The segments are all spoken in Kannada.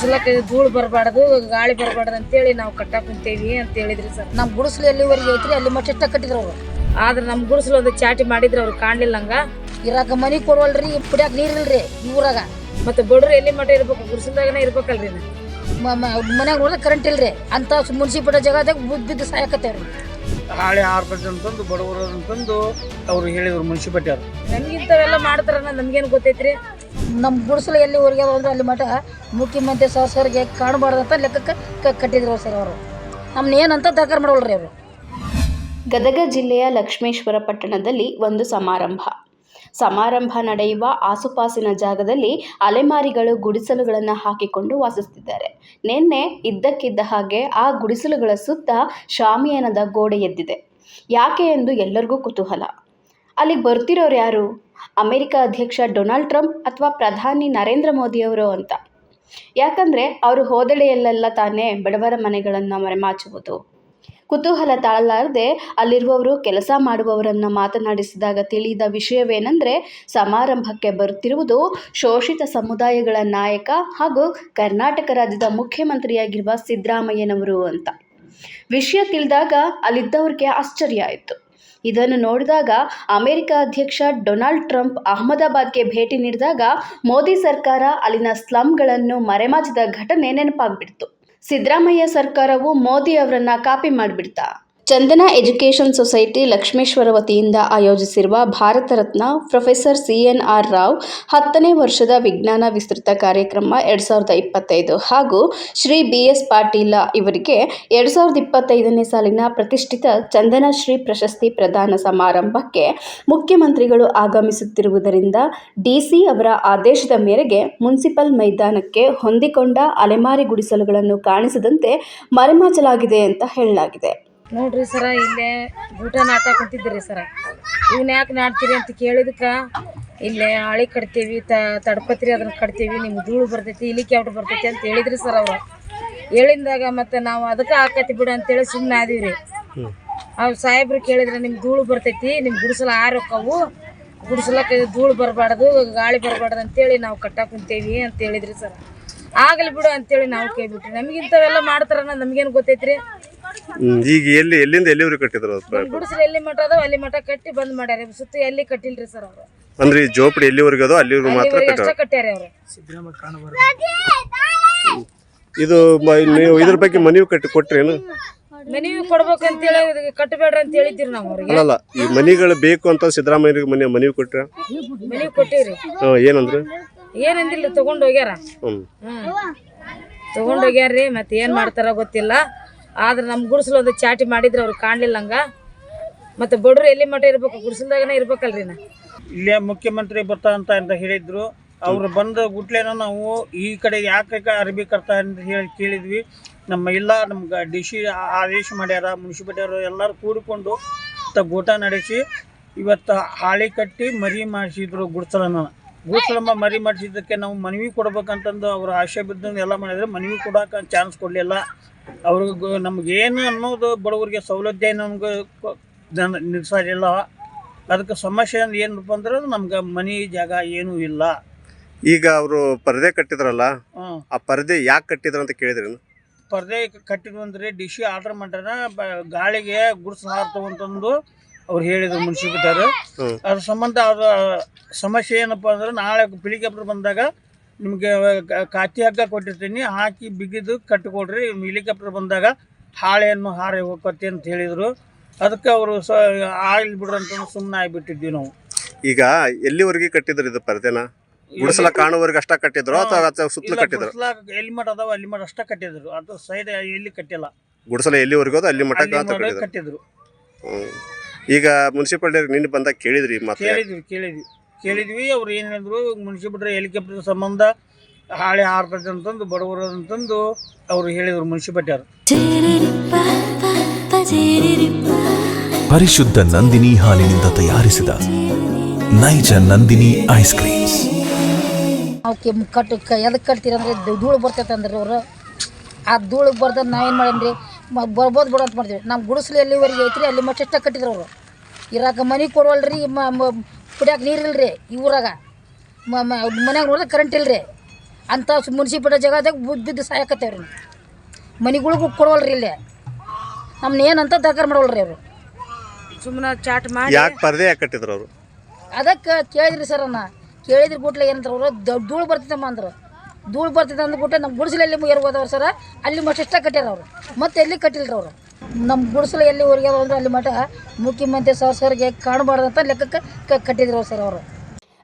ಗುಡಿಸ್ಲಕ್ಕ ಧೂಳು ಬರಬಾರ್ದು ಗಾಳಿ ಬರಬಾರ್ದು ಅಂತೇಳಿ ನಾವು ಕಟ್ಟಾಕ್ ಕುಂತೇವಿ ಅಂತ ಹೇಳಿದ್ರಿ ಸರ್. ನಮ್ಮ ಗುಡಿಸ್ಲು ಎಲ್ಲಿವರೆಗೆ ಐತ್ರಿ? ಅಲ್ಲಿ ಮಟ್ಟ ಇಷ್ಟ ಕಟ್ಟಿದ್ರು ಅವರು? ಆದ್ರೆ ನಮ್ಮ ಗುಡಿಸ್ಲು ಒಂದು ಚಾಟಿ ಮಾಡಿದ್ರು ಅವ್ರು ಕಾಣ್ಲಿಲ್ಲ ಹಂಗ ಇರಾಕ ಮನಿ ಕೊಡವಲ್ರಿ ಕುಡಿಯಾಕ ನೀರಿಲ್ರಿ ಊರಾಗ? ಮತ್ತೆ ಬಡ್ರು ಎಲ್ಲಿ ಮಠ ಇರ್ಬೇಕು? ಗುಡಿಸ್ಲಾಗನೇ ಇರ್ಬೇಕಲ್ರಿ ಮನ್ಯಾಗ ನೋಡಿದ್ರೆ ಕರೆಂಟ್ ಇಲ್ರಿ. ಅಂತ ಮುನ್ಸಿಪಲ್ ಜಾಗದಾಗ ಬಿದ್ದು ಬಿದ್ದು ಸಾಯಕತ್ತೇವ್ರಿ. ಹಾಳೆ ಆರ್ಪಟ್ಟು ಅಂತಂದು ಬಡವರು ಅಂತಂದು ಅವ್ರು ಹೇಳಿದ್ರು ನಮ್ಗೆ ನಮ್ಗಿಂತವೆಲ್ಲ ಮಾಡ್ತಾರ ನಮ್ಗೇನು ಗೊತ್ತೈತ್ರಿ? ನಮ್ಮ ಗುಡಿಸಲು ಎಲ್ಲಿ ಊರಿಗೆ ಅಂದ್ರೆ ಅಲ್ಲಿ ಮಠ ಮುಖ್ಯಮಂತ್ರಿ ಕಾಣಬಾರ್ದಂತ ಕಾಣಬಾರ್ದು ಅಂತ ಲೆಕ್ಕಕ್ಕೆ ಕಟ್ಟಿದ್ರು ಸರ್ ಅವರು. ನಮ್ನ ಏನಂತ ದಾಖಲೆ ಮಾಡೋಲ್ರಿ ಅವರು. ಗದಗ ಜಿಲ್ಲೆಯ ಲಕ್ಷ್ಮೇಶ್ವರ ಪಟ್ಟಣದಲ್ಲಿ ಒಂದು ಸಮಾರಂಭ. ಸಮಾರಂಭ ನಡೆಯುವ ಆಸುಪಾಸಿನ ಜಾಗದಲ್ಲಿ ಅಲೆಮಾರಿಗಳು ಗುಡಿಸಲುಗಳನ್ನು ಹಾಕಿಕೊಂಡು ವಾಸಿಸುತ್ತಿದ್ದಾರೆ. ನಿನ್ನೆ ಇದ್ದಕ್ಕಿದ್ದ ಹಾಗೆ ಆ ಗುಡಿಸಲುಗಳ ಸುತ್ತ ಶಾಮಿಯಾನದ ಗೋಡೆ ಎದ್ದಿದೆ. ಯಾಕೆ ಎಂದು ಎಲ್ಲರಿಗೂ ಕುತೂಹಲ. ಅಲ್ಲಿಗೆ ಬರ್ತಿರೋರು ಯಾರು? ಅಮೆರಿಕ ಅಧ್ಯಕ್ಷ ಡೊನಾಲ್ಡ್ ಟ್ರಂಪ್ ಅಥವಾ ಪ್ರಧಾನಿ ನರೇಂದ್ರ ಮೋದಿಯವರು ಅಂತ. ಯಾಕಂದರೆ ಅವರು ಹೋದೆಡೆಯಲ್ಲೆಲ್ಲ ತಾನೇ ಬಡವರ ಮನೆಗಳನ್ನು ಮರೆಮಾಚುವುದು. ಕುತೂಹಲ ತಾಳಲಾರದೆ ಅಲ್ಲಿರುವವರು ಕೆಲಸ ಮಾಡುವವರನ್ನು ಮಾತನಾಡಿಸಿದಾಗ ತಿಳಿದ ವಿಷಯವೇನೆಂದರೆ ಸಮಾರಂಭಕ್ಕೆ ಬರುತ್ತಿರುವುದು ಶೋಷಿತ ಸಮುದಾಯಗಳ ನಾಯಕ ಹಾಗೂ ಕರ್ನಾಟಕ ರಾಜ್ಯದ ಮುಖ್ಯಮಂತ್ರಿಯಾಗಿರುವ ಸಿದ್ದರಾಮಯ್ಯನವರು ಅಂತ. ವಿಷಯ ತಿಳಿದಾಗ ಅಲ್ಲಿದ್ದವ್ರಿಗೆ ಆಶ್ಚರ್ಯ ಆಯಿತು. ಇದನ್ನು ನೋಡಿದಾಗ ಅಮೆರಿಕ ಅಧ್ಯಕ್ಷ ಡೊನಾಲ್ಡ್ ಟ್ರಂಪ್ ಅಹಮದಾಬಾದ್ಗೆ ಭೇಟಿ ನೀಡಿದಾಗ ಮೋದಿ ಸರ್ಕಾರ ಅಲ್ಲಿನ ಸ್ಲಮ್ಗಳನ್ನು ಮರೆಮಾಚಿದ ಘಟನೆ ನೆನಪಾಗ್ಬಿಡ್ತು. ಸಿದ್ದರಾಮಯ್ಯ ಸರ್ಕಾರವು ಮೋದಿ ಅವರನ್ನ ಕಾಪಿ ಮಾಡಿಬಿಡ್ತಾ ಚಂದನ ಎಜುಕೇಷನ್ ಸೊಸೈಟಿ ಲಕ್ಷ್ಮೇಶ್ವರ ವತಿಯಿಂದ ಆಯೋಜಿಸಿರುವ Bharat Ratna professor C N R Rao ಹತ್ತನೇ ವರ್ಷದ ವಿಜ್ಞಾನ ವಿಸ್ತೃತ ಕಾರ್ಯಕ್ರಮ ಎರಡು ಸಾವಿರದ ಇಪ್ಪತ್ತೈದು. ಹಾಗೂ ಶ್ರೀ ಬಿ ಎಸ್ ಪಾಟೀಲ ಇವರಿಗೆ ಎರಡು ಸಾವಿರದ ಇಪ್ಪತ್ತೈದನೇ ಸಾಲಿನ ಪ್ರತಿಷ್ಠಿತ ಚಂದನ ಶ್ರೀ ಪ್ರಶಸ್ತಿ ಪ್ರದಾನ ಸಮಾರಂಭಕ್ಕೆ ಮುಖ್ಯಮಂತ್ರಿಗಳು ಆಗಮಿಸುತ್ತಿರುವುದರಿಂದ ಡಿಸಿ ಅವರ ಆದೇಶದ ಮೇರೆಗೆ ಮುನ್ಸಿಪಲ್ ಮೈದಾನಕ್ಕೆ ಹೊಂದಿಕೊಂಡ ಅಲೆಮಾರಿ ಗುಡಿಸಲುಗಳನ್ನು ಕಾಣಿಸದಂತೆ ಮರೆಮಾಚಲಾಗಿದೆ ಅಂತ ಹೇಳಲಾಗಿದೆ. ನೋಡ್ರಿ ಸರ ಇಲ್ಲೇ ಊಟ ನಾಟಕ ಕುಂತಿದ್ರಿ ಸರ. ಇವನ್ ಯಾಕೆ ನಾಡ್ತೀರಿ ಅಂತ ಕೇಳಿದಕ್ಕೆ ಇಲ್ಲೇ ಹಾಳಿ ಕಟ್ತೀವಿ ತ ತಡಪತ್ರಿ ಅದನ್ನ ಕಟ್ತೀವಿ ನಿಮ್ಗೆ ಧೂಳು ಬರ್ತೈತಿ ಇಲ್ಲಿ ಕೆವಟು ಬರ್ತೈತಿ ಅಂತ ಹೇಳಿದ್ರಿ ಸರ್ ಅವರು. ಹೇಳಿದಾಗ ಮತ್ತೆ ನಾವು ಅದಕ್ಕೆ ಹಾಕತಿ ಬಿಡು ಅಂತೇಳಿ ಸುಮ್ಮನೆ ಆದೀವ್ರಿ. ಅವ್ರು ಸಾಹೇಬ್ರು ಕೇಳಿದ್ರೆ ನಿಮ್ಗೆ ಧೂಳು ಬರ್ತೈತಿ ನಿಮ್ಮ ಗುಡಿಸಲ ಆರೋಕ್ಕವು ಗುಡಿಸಲಕ್ಕೆ ಧೂಳು ಬರಬಾರ್ದು ಗಾಳಿ ಬರಬಾರ್ದು ಅಂತೇಳಿ ನಾವು ಕಟ್ಟಾಕ ಕುಂತೇವಿ ಅಂತ ಹೇಳಿದ್ರಿ ಸರ್. ಆಗಲಿ ಬಿಡು ಅಂತೇಳಿ ನಾವು ಕೇಳ್ಬಿಟ್ರಿ. ನಮ್ಗಿಂತವೆಲ್ಲ ಮಾಡ್ತಾರ ನಮಗೇನು ಗೊತ್ತೈತ್ರಿ? ಹ್ಮ್. ಈಗ ಎಲ್ಲಿ ಎಲ್ಲಿಂದ ಎಲ್ಲಿವರೆಗೆ ಕಟ್ಟಿದ್ರು ಅದು? ಎಲ್ಲಿ ಮಠ ಅದಾವ ಅಲ್ಲಿ ಮಠ ಕಟ್ಟಿ ಬಂದ್ ಮಾಡ್ಯಾರ. ಸುತ್ತ ಎಲ್ಲಿ ಕಟ್ಟಿಲ್ರಿ ಸರ್ ಅವರು? ಅಂದ್ರೆ ಈ ಜೋಪಡಿ ಎಲ್ಲಿವರೆಗೆ ಅದೋ ಅಲ್ಲಿವರೆಗೂ ಮಾತ್ರ ಕಟ್ಟಾರ ಅಷ್ಟೇ ಕಟ್ಟ್ಯಾರ ಅವ್ರು. ಇದು ಮ- ನೀವು ಇದ್ರ ಬಗ್ಗೆ ಮನವಿ ಕಟ್ಟಿ ಕೊಟ್ರೇನು ಮನೆಯೂ ಕೊಡ್ಬೇಕಂತೇಳಿ ಇದಕ್ಕೆ ಕಟ್ಟಬೇಡ್ರಿ ಅಂತ ಹೇಳಿದ್ರಿ ನಾವು ಅವ್ರಿಗೆ. ಅಲ್ಲಲ್ಲ ಈ ಮನೆಗಳು ಬೇಕು ಅಂತ ಸಿದ್ದರಾಮಯ್ಯರಿಗೆ ಮನೆ ಮನವಿ ಕೊಟ್ರ? ಮನೆಯೂ ಕೊಟ್ಟಿರಿ. ಹಾ ಏನಂದ್ರೆ? ಏನಂದಿಲ್ಲ ತಗೊಂಡ್ ಹೋಗ್ಯಾರ. ಹ್ಮ್. ಹ್ಮ್. ತಗೊಂಡ್ ಹೋಗ್ಯಾರ್ರಿ ಮತ್ತೆ ಏನ್ ಮಾಡ್ತಾರ ಗೊತ್ತಿಲ್ಲ. ಆದ್ರೆ ನಮ್ಮ ಗುಡಿಸಲು ಒಂದು ಚಾಟಿ ಮಾಡಿದ್ರೆ ಅವ್ರು ಕಾಣಲಿಲ್ಲ ಹಂಗ ಮತ್ತೆ ಬಡ್ರು ಎಲ್ಲಿ ಮಠ ಇರ್ಬೇಕು? ಗುಡಿಸಲ್ದಾಗನೇ ಇರ್ಬೇಕಲ್ರಿ ನಾ. ಇಲ್ಲೇ ಮುಖ್ಯಮಂತ್ರಿ ಬರ್ತಾ ಅಂತ ಹೇಳಿದ್ರು. ಅವ್ರು ಬಂದ ಗುಟ್ಲೇನ ನಾವು ಈ ಕಡೆ ಯಾಕೆ ಅರಬಿ ಕರ್ತಾ ಅಂತ ಹೇಳಿ ಕೇಳಿದ್ವಿ. ನಮ್ಮ ಇಲ್ಲ, ನಮ್ಗೆ ಡಿ ಸಿ ಆದೇಶ ಮಾಡ್ಯಾರ ಮುನ್ಸಿಪಾಲ್ಟಿಯವರು ಎಲ್ಲರೂ ಕೂಡಿಕೊಂಡು ತ ನಡೆಸಿ ಇವತ್ತು ಹಾಳಿ ಕಟ್ಟಿ ಮರಿ ಮಾಡಿಸಿದ್ರು ಗುಡ್ಸಲನ ಗುಡ್ಸಲಮ್ಮ ಮರಿ ಮಾಡಿಸಿದ್ದಕ್ಕೆ ನಾವು ಮನವಿ ಕೊಡ್ಬೇಕಂತಂದು ಅವ್ರ ಆಶೆ ಬಿದ್ದು ಎಲ್ಲ ಮಾಡಿದ್ರೆ. ಮನವಿ ಕೊಡೋಕೆ ಚಾನ್ಸ್ ಕೊಡಲಿಲ್ಲ. ಅವ್ರಿಗೆ ನಮ್ಗೆ ಏನು ಅನ್ನೋದು ಬಡವರಿಗೆ ಸೌಲಭ್ಯ ನಮ್ಗೆ ನಿರ್ಸಾರಿಲ್ಲ ಅದಕ್ಕೆ ಸಮಸ್ಯೆ ಏನಪ್ಪ ಅಂದ್ರೆ ನಮ್ಗೆ ಮನಿ ಜಾಗ ಏನೂ ಇಲ್ಲ ಈಗ ಅವರು ಪರದೆ ಕಟ್ಟಿದ್ರಲ್ಲ ಹ್ಮ್. ಆ ಪರದೆ ಯಾಕೆ ಕಟ್ಟಿದ್ರ ಅಂತ ಕೇಳಿದ್ರಿ ಪರದೆ ಕಟ್ಟಿದ್ವು ಅಂದ್ರೆ ಡಿಶಿ ಸಿ ಆರ್ಡರ್ ಮಾಡ್ಯಾರ ಬ- ಗಾಳಿಗೆ ಗುಡ್ಸ್ ಹಾರ್ತವು ಅಂತಂದು ಅವ್ರು ಹೇಳಿದ್ರು ಮುನ್ಸಿಪಾಲ್ಟಿಯವರು ಹ್ಮ್. ಅದ್ರ ಸಂಬಂಧ ಅದ್ರ ಸಮಸ್ಯೆ ಏನಪ್ಪ ಅಂದ್ರೆ ನಾಳೆ ಹೆಲಿಕಾಪ್ಟರ್ ಬಂದಾಗ ನಿಮಗೆ ಕಾತಿ ಹಗ್ಗ ಕೊಟ್ಟಿರ್ತೀನಿ. ಹಾಕಿ ಬಿಗಿದು ಕಟ್ಟಿಕೊಡ್ರಿ. ಹೆಲಿಕಾಪ್ಟರ್ ಬಂದಾಗ ಹಾಳೆಯನ್ನು ಹಾರಿ ಹೋಗತ್ತೆ ಅಂತ ಹೇಳಿದರು. ಅದಕ್ಕೆ ಅವರು ಸ ಆಗಿಲ್ ಬಿಡ್ರಂತ ಸುಮ್ಮನೆ ಆಗಿಬಿಟ್ಟಿದ್ವಿ ನಾವು. ಈಗ ಎಲ್ಲಿವರೆಗೆ ಕಟ್ಟಿದ್ರು ಇದು ಪರದೆನ? ಗುಡಿಸಲ ಕಾಣುವರೆಗೆ ಅಷ್ಟ ಕಟ್ಟಿದ್ರು ಅಥವಾ ಸುತ್ತಲೂ ಕಟ್ಟಿದ್ರು? ಎಲ್ಲಿ ಮಠ ಅದಾವ ಅಲ್ಲಿ ಮಠ ಅಷ್ಟ ಕಟ್ಟಿದ್ರು. ಅದು ಸೈಡ್ ಎಲ್ಲಿ ಕಟ್ಟಿಲ್ಲ. ಗುಡಿಸಲ ಎಲ್ಲಿವರೆಗೂ ಅಲ್ಲಿ ಮಠ ಕಟ್ಟಿದ್ರು. ಈಗ ಮುನ್ಸಿಪಾಲ್ಟಿ ನಿನ್ನೆ ಬಂದಾಗ ಕೇಳಿದ್ರಿ ಮತ್ತೆ? ಕೇಳಿದ್ವಿ ಕೇಳಿದ್ವಿ. ಕೇಳಿದ್ವಿ ಅವ್ರು ಏನು ಹೇಳಿದ್ರು ಮುನ್ಸಿಪಾಲ್ಟಿ ಹೆಲಿಕಾಪ್ಟರ್ ಸಂಬಂಧ ಹಾಳೆ ಹಾರ್ತದೆ ಅಂತಂದು ಬಡವರು ಅಂತಂದು ಅವ್ರು ಹೇಳಿದ್ರು ಮುನ್ಸಿಪಾಲ್ಟಿ ಅವರು. ಪರಿಶುದ್ಧ ನಂದಿನಿ ಹಾಲಿನಿಂದ ತಯಾರಿಸಿದ ನೈಜ ನಂದಿನಿ ಐಸ್ ಕ್ರೀಮ್ಸ್. ಅವಕ್ಕೆ ಕಟ್ಟು ಎದಕ್ಕೆ ಕಟ್ತೀರ ಅಂದ್ರೆ ಧೂಳು ಬರ್ತೈತೆ ಅಂದ್ರೆ ಅವರು. ಆ ಧೂಳು ಬರ್ದ ನಾವೇನು ಮಾಡೇನ್ರಿ ಬರ್ಬೋದು ಬಿಡೋ ಅಂತ ಮಾಡ್ತೀವಿ. ನಮ್ಮ ಗುಡಿಸಲು ಎಲ್ಲಿವರೆಗೆ ಐತ್ರಿ ಅಲ್ಲಿ ಮಟ್ಟ ಇಷ್ಟ ಕಟ್ಟಿದ್ರು ಅವರು. ಇರಾಕ ಮನೆ ಕೊಡುವಲ್ರಿ ಮ ಕುಡಿಯಾಕ ನೀರು ಇಲ್ರಿ ಈ ಊರಾಗ. ಮನ್ಯಾಗ ನೋಡಿದ್ರೆ ಕರೆಂಟ್ ಇಲ್ರಿ. ಅಂಥ ಮುನ್ಸಿಪಾಲ್ಟಿ ಜಾಗದಾಗ ಬುದ್ದು ಬಿದ್ದು ಸಾಯಕತ್ತೇವ್ರಿ ಮನೆಗಳಿಗೂ ಕೊಡವಲ್ರಿ ಇಲ್ಲೇ. ನಮ್ಮನ್ನ ಏನಂತ ದರ್ಕಾರ ಮಾಡವಲ್ರಿ ಅವರು. ಸುಮ್ಮನೆ ಚಾಟ್ ಮಾಡಿ. ಯಾಕೆ ಪರದೆ ಯಾಕೆ ಕಟ್ಟಿದ್ರು ಅವರು? ಅದಕ್ಕೆ ಕೇಳಿದ್ರಿ ಸರ್ ಅನ್ನ ಕೇಳಿದ್ರಿ ಗುಟ್ಲೆ ಏನಂತಾರೆ ಅವರು ಧೂಳು ಬರ್ತಿದ್ದಮ್ಮ ಅಂದ್ರು. ಧೂಳು ಬರ್ತಿದ್ದ ಅಂದ್ಬಿಟ್ಟು ನಮ್ಮ ಗುಡಿಸಲಲ್ಲಿ ಏರ್ ಹೋದವ್ರು ಸರ. ಅಲ್ಲಿ ಮಟ್ಟ ಇಷ್ಟ ಕಟ್ಟ್ಯಾರ ಅವರು. ಮತ್ತೆ ಎಲ್ಲಿ ಕಟ್ಟಿಲ್ರಿ ಅವರು? ನಮ್ಮ ಗುಡಿಸಲು ಎಲ್ಲಿ ಊರಿಗೆ ಅಂದ್ರೆ ಅಲ್ಲಿ ಮಠ ಮುಖ್ಯಮಂತ್ರಿ ಸರ್ ಕಾಣಬಾರ್ದಂತ ಲೆಕ್ಕಕ್ಕೆ ಕಟ್ಟಿದ್ರು ಸರ್ ಅವರು.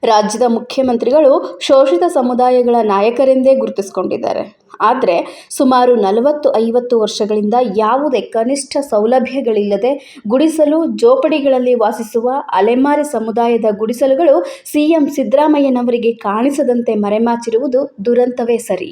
ರಾಜ್ಯದ ಮುಖ್ಯಮಂತ್ರಿಗಳು ಶೋಷಿತ ಸಮುದಾಯಗಳ ನಾಯಕರೆಂದೇ ಗುರುತಿಸಿಕೊಂಡಿದ್ದಾರೆ. ಆದರೆ ಸುಮಾರು ನಲವತ್ತು ಐವತ್ತು ವರ್ಷಗಳಿಂದ ಯಾವುದೇ ಕನಿಷ್ಠ ಸೌಲಭ್ಯಗಳಿಲ್ಲದೆ ಗುಡಿಸಲು ಜೋಪಡಿಗಳಲ್ಲಿ ವಾಸಿಸುವ ಅಲೆಮಾರಿ ಸಮುದಾಯದ ಗುಡಿಸಲುಗಳು ಸಿಎಂ ಸಿದ್ದರಾಮಯ್ಯನವರಿಗೆ ಕಾಣಿಸದಂತೆ ಮರೆಮಾಚಿರುವುದು ದುರಂತವೇ ಸರಿ.